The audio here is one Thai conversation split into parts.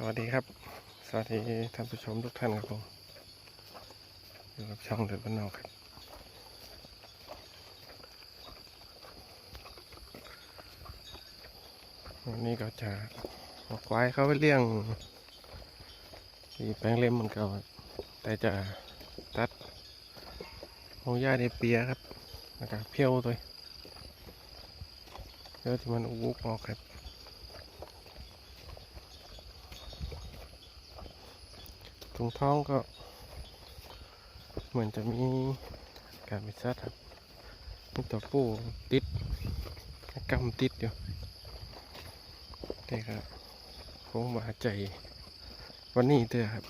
สวัสดีครับ สวัสดีท่านผู้ชมทุกท่านครับผมอยู่กับช่องเดือดบ้านนอกครับ วันนี้ก็จะเอาควายเขาไปเลี้ยงที่แปลงเล็มเหมือนเก่าแต่จะตัดโฮย่าเดเปียครับแล้วก็เพี้ยวตัวเพี้ยวที่มันอุกออกครับ ตรงท้องก็ เหมือนจะมีการมิซัดครับมีตัวปูติดกำติดอยู่แต่ก็คงมาใจวันนี้เด้อครับ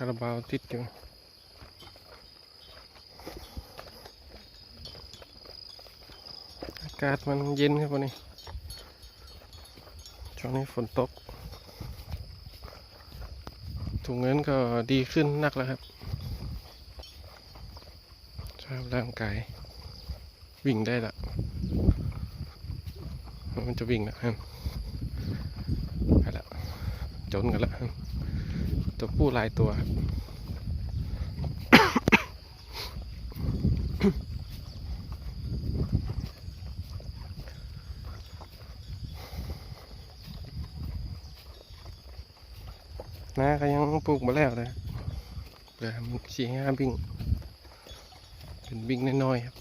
คาราบาวติดอยู่อากาศมันเย็นครับวันนี้ช่วงนี้ฝนตกถุงเงินก็ดีขึ้นนักแล้วครับสภาพร่างกายวิ่งได้ละมันจะวิ่งนะครับไปละจนกันละ ตัวผู้หลายตัวครับนาก็ยังปลูกมาแล้วเลยเหลือมันสี่ห้าบิ่ง เป็นบิ่งน้อยๆครับ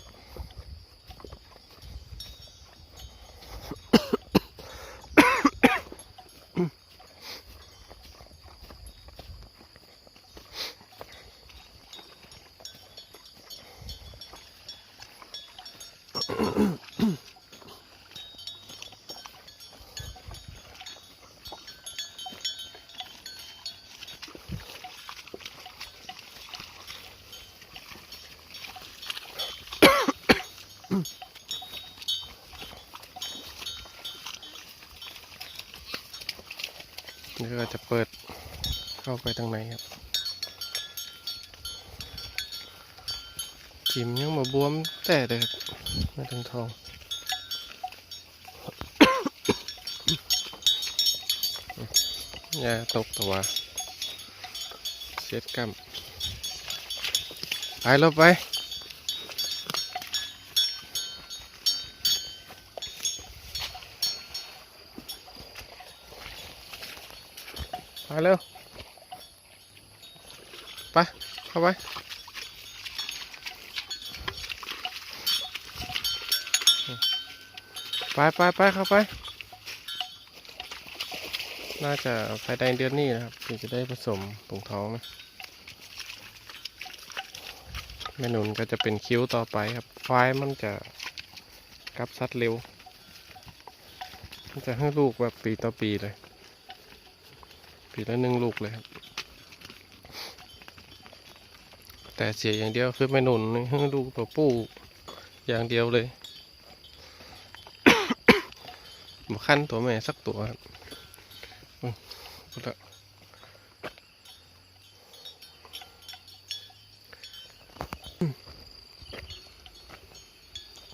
นี่ก็จะเปิดเข้าไปทางในครับจิมยังมาบวมแต่เด็กไม่ถึงทองอย่าตกตัวเช็ดกำไปลบไป ไปเร็ว ไป เข้าไปไปไปไปเข้าไป น่าจะภายในเดือนนี้นะครับถึงจะได้ผสมตรงท้องนะแม่นุนก็จะเป็นคิ้วต่อไปครับควายมันจะกลับซัดเร็ว มันจะให้ลูกแบบปีต่อปีเลย ปีละหนึ่งลูกเลยครับ แต่เสียอย่างเดียวคือไม่หนุนให้ลูกตัวผู้อย่างเดียวเลยมาขั้นตัวแม่สักตัวครับอืมพูดละ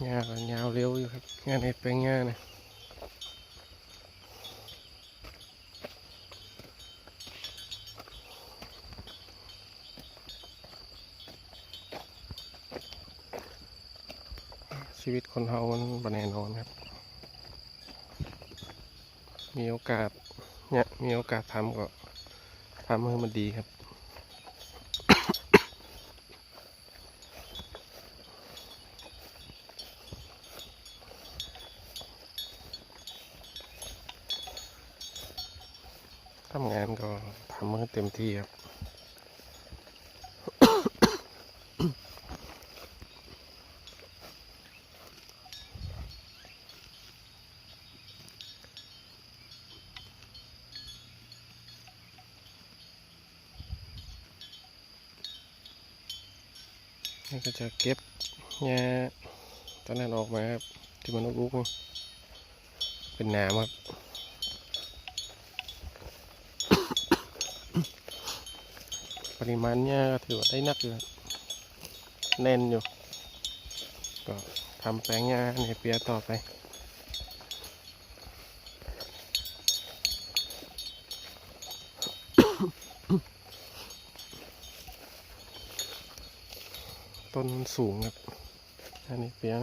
งาก็ยาวเร็วอยู่ครับงานเห็ดแปลงงาเนี่ย ชีวิตคนเฮามันบันแน่นอนครับ มีโอกาสเนี่ยมีโอกาสทำก็ทำให้มันดีครับทำงานก็ทำให้เต็มที่ครับ ก็จะเก็บแง่ตอนนั้นออกมาครับ ที่มันลุกๆเป็นหนามครับปริมาณเนี่ยก็ถือว่าได้นักอยู่แน่นอยู่ ก็ทำแปลงเนี่ยในเปียต่อไป ต้นมันสูงครับอันนี้เปียง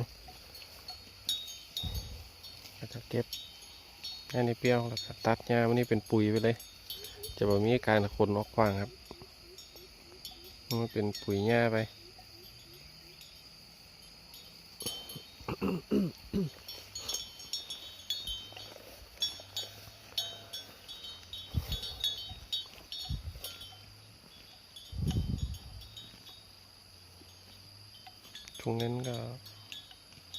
ก็จะเก็บอันนี้เปียกแล้วก็ตัดหญ้าวันนี้เป็นปุ๋ยไปเลย จะแบบมีการขนออกกว้างครับมันเป็นปุ๋ยหญ้าไป ช่วงนั้นก็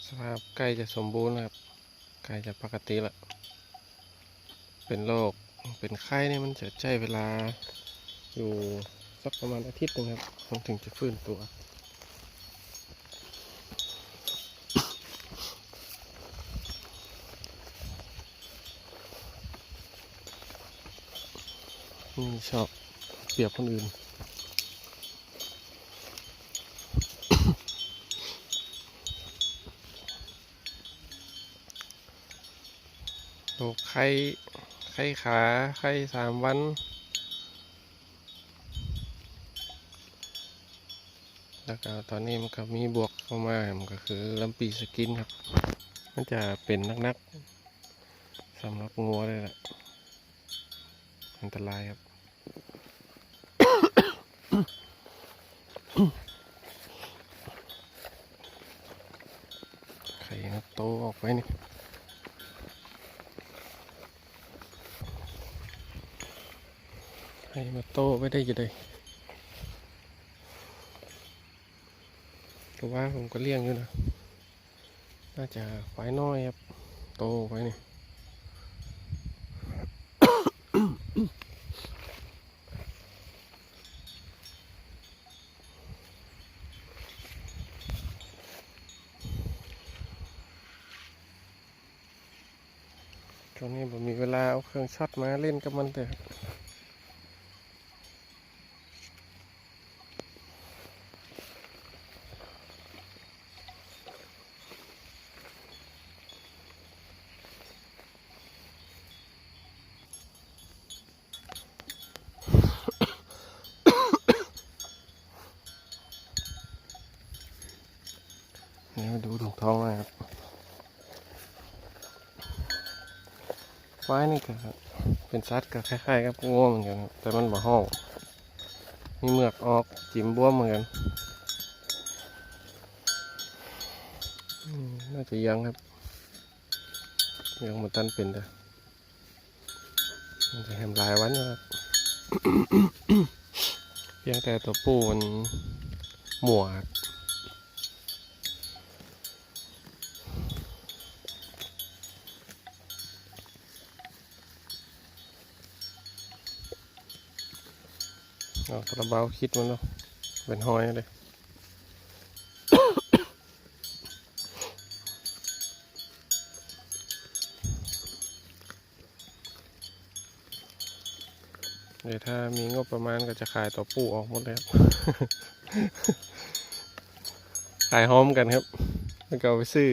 สภาพใก ล้จะสมบูรณ์ครับใกล้จะปกติละเป็นโรคเป็นไข้เนี่ยมันจะใช้เวลาอยู่สักประมาณอาทิตย์หนึงครับมันถึงจะฟื้นตัวนี่ชอบเปรียบคนอื่น โรคไข้ไข้ขาไข้สามวัน แล้วก็ตอนนี้มันก็มีบวกเข้ามา มันก็คือลำปีสกินครับ มันจะเป็นนักๆสำหรับงัวเลยแหละอันตรายครับไข่ครับโตออกไปนี่ ให้มาโตไม่ได้จะได้แต่ว่าผมก็เลี้ยงอยู่นะ น่าจะควายน้อยครับ โตไปนี่ช่วงนี้ผมมีเวลาเอาเครื่องช็อตมาเล่นกับมันแต่ครับ นี่มาดูถุงทองหน่อยครับ ควายนี่ก็ครับเป็นสัตว์ก็คล้ายๆกับงัวเหมือนกันแต่มันบ่ห้องมีเมือกออกจิ้มบวมเหมือนกันน่าจะยังครับ ยังมันตันเป็นเด้อมันจะแฮมลายวันอยู่ครับเพียงแต่ตัวปูมันหมวค เอากระเบาคิดมันเนาะเป็นหอยเลยเดี๋ยวถ้ามีงบประมาณก็จะขายตัวปูออกหมดเลยครับ ขายหอมกันครับ แล้วก็ไปซื้อ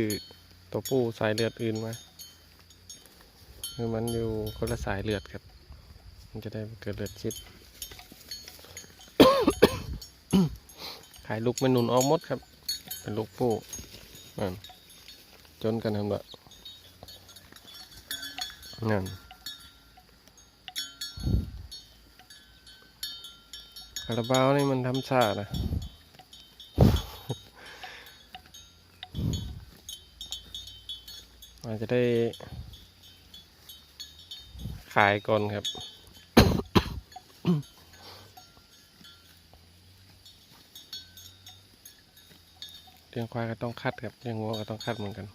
ตัวปูสายเลือดอื่นมาคือมันอยู่คนละสายเลือดครับ มันจะได้เกิดเลือดชิด ขายลูกมันหนุนออกมดครับ เป็นลูกปูนั่นจนกันทำละนั่นคาราบาวนี่มันทำชานะอาจจะได้ขายก่อนครับ เลี้ ยงควายก็ต้องคัดครับเลี้ยงวัวก็ต้องคัดเหมือนกัน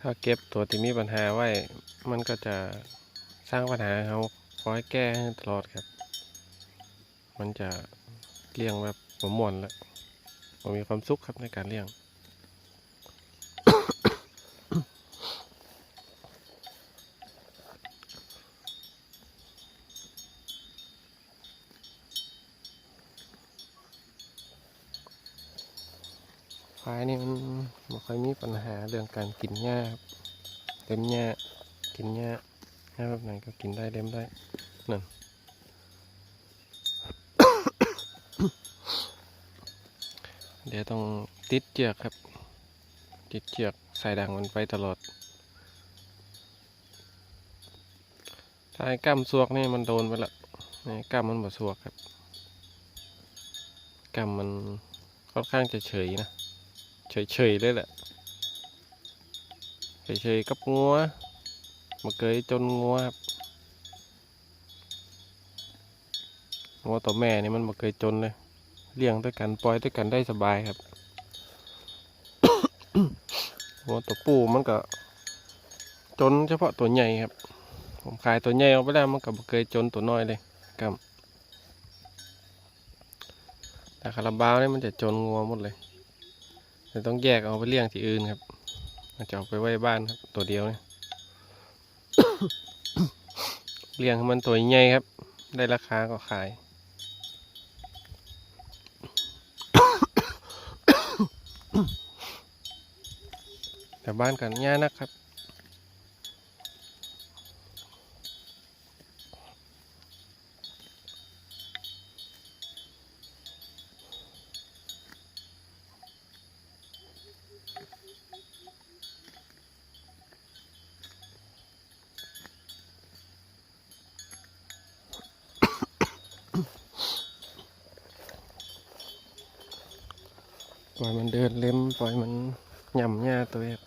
ถ้าเก็บตัวที่มีปัญหาไว้ มันก็จะสร้างปัญหาเขาคอยแก้ให้ตลอดครับ มันจะเลี้ยงแบบผมม่วนแล้วผมมีความสุขครับในการเลี้ยง ควายนี่มันไม่ค่อยมีปัญหาเรื่องการกินหญ้าครับเล็มหญ้ากินหญ้าหญ้าแบบไหนก็กินได้เล็มได้นั่นเดี๋ยวต้องติดเจือกครับ ติดเจือกใส่ดังมันไปตลอดถ้าไอ้กล้ามสวกนี่มันโดนไปละไอ้กล้ามมันบ่สวกครับกล้ามมันค่อนข้างจะเฉยนะ เฉยๆเลยแหละเฉยๆกับงัวมาเกยจนงัวครับงัวตัวแม่นี่มันมาเกยจนเลยเลี้ยงด้วยกันปล่อยด้วยกันได้สบายครับงัวตัวปูมันก็จนเฉพาะตัวใหญ่ครับ ผมขายตัวใหญ่ออกไปแล้วมันก็บ่เคยจนตัวน้อยเลยครับแต่คาราบาวนี่มันจะจนงัวหมดเลย จะต้องแยกเอาไปเลี้ยงที่อื่นครับมันจะเอาไปไว้บ้านครับ ตัวเดียวเนี่ยเลี้ยงให้มันตัวใหญ่ครับ ได้ราคาก็ขายแต่บ้านกันง่ายนะครับ ปล่อยมันเดินเล็มปล่อยมันหย่ำหญ้าตัวเอง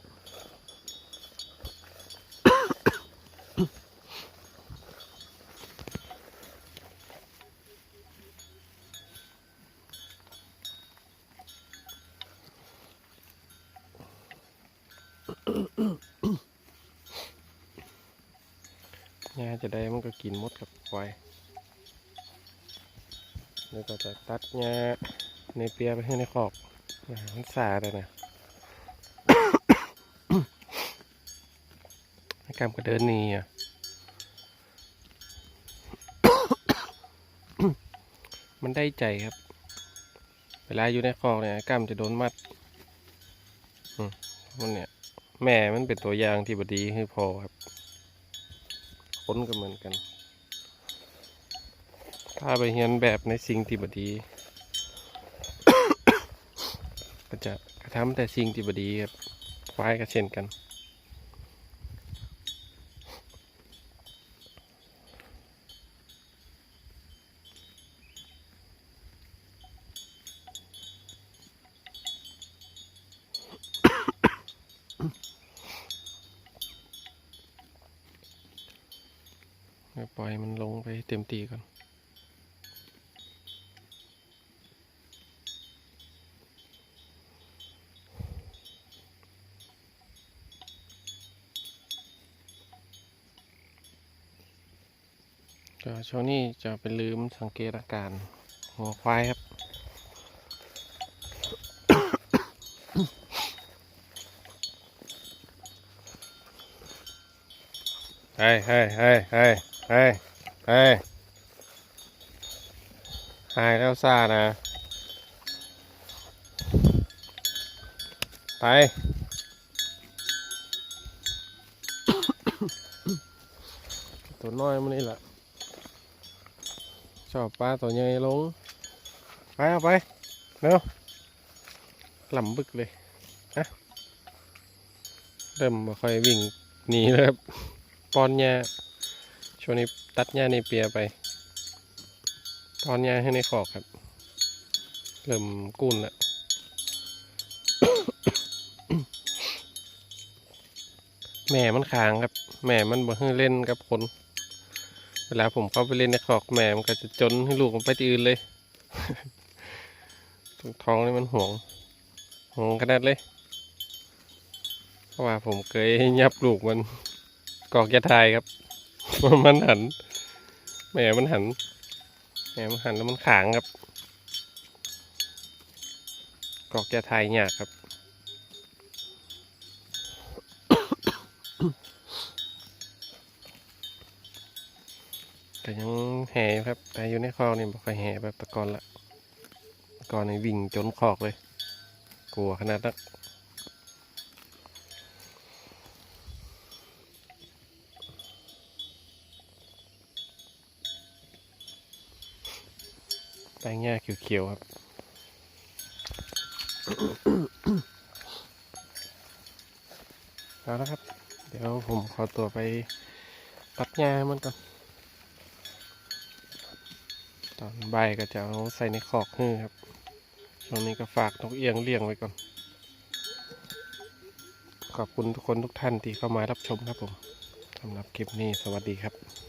หญ้าจะได้มันก็กินหมดกับควาย แล้วก็จะตัดหญ้าในเปียไปให้ในขอกอ่ามันสาดเลยนะให้กำก็เดินหนีอะมันได้ใจครับ เวลาอยู่ในคลองเนี่ยกล้ามจะโดนมัดมันเนี่ย แม่มันเป็นตัวอย่างที่บดีให้พอครับคนก็เหมือนกัน ถ้าไปเรียนแบบในสิ่งที่บดี ก็จะกระทำแต่สิ่งที่บดีครับควายก็เช่นกันปล่อยมันลงไปเต็มตีก่อน ก็ช่วงนี้จะไปลืมสังเกตอาการหัวควายครับ เฮ้ยเฮ้ยเฮ้ยเฮ้ยเฮ้ยเฮ้ยหายแล้วซ่านะ ไปตัวน้อยมันนี่แหละ ชอบปลาตัวใหญ่ลง ไปเอาไปเร็วหล่ำบึกเลยนะเริ่มมาค่อยวิ่งหนีแล้วครับป้อนหญ้าช่วงนี้ตัดหญ้าในเปียไปป้อนหญ้าให้ในขอกครับ เริ่มกุ้นแล้วแม่มันค้างครับ แม่มันบ่ให้เล่นกับคน เวลาผมเข้าไปเล่นในขอกแม่มันก็จะจนให้ลูกมันไปที่อื่นเลยตรงท้องนี่มันห่วงห่วงขนาดเลย เพราะว่าผมเคยยับลูกมันกอกยาทายครับ มันหัน แม่มันหัน แม่มันหันแล้วมันขางครับกอกจะทายยากครับ แต่ยังแห่อยู่ครับ แต่อยู่ในคลองนี่บ่ค่อยแห่แบบตะกอนละตะกอนนี่วิ่งจนคอกเลย กลัวขนาดนั้นแป้งหญ้าเขียวๆครับเอาละครับ เดี๋ยวผมขอตัวไปตัดหญ้าให้มันก่อน อนใบก็จะเอาใส่ในคอกฮื้อครับ ช่วงนี้ก็ฝากนกเอียงเลี้ยงไว้ก่อน ขอบคุณทุกคนทุกท่านที่เข้ามารับชมครับผมสำหรับคลิปนี้สวัสดีครับ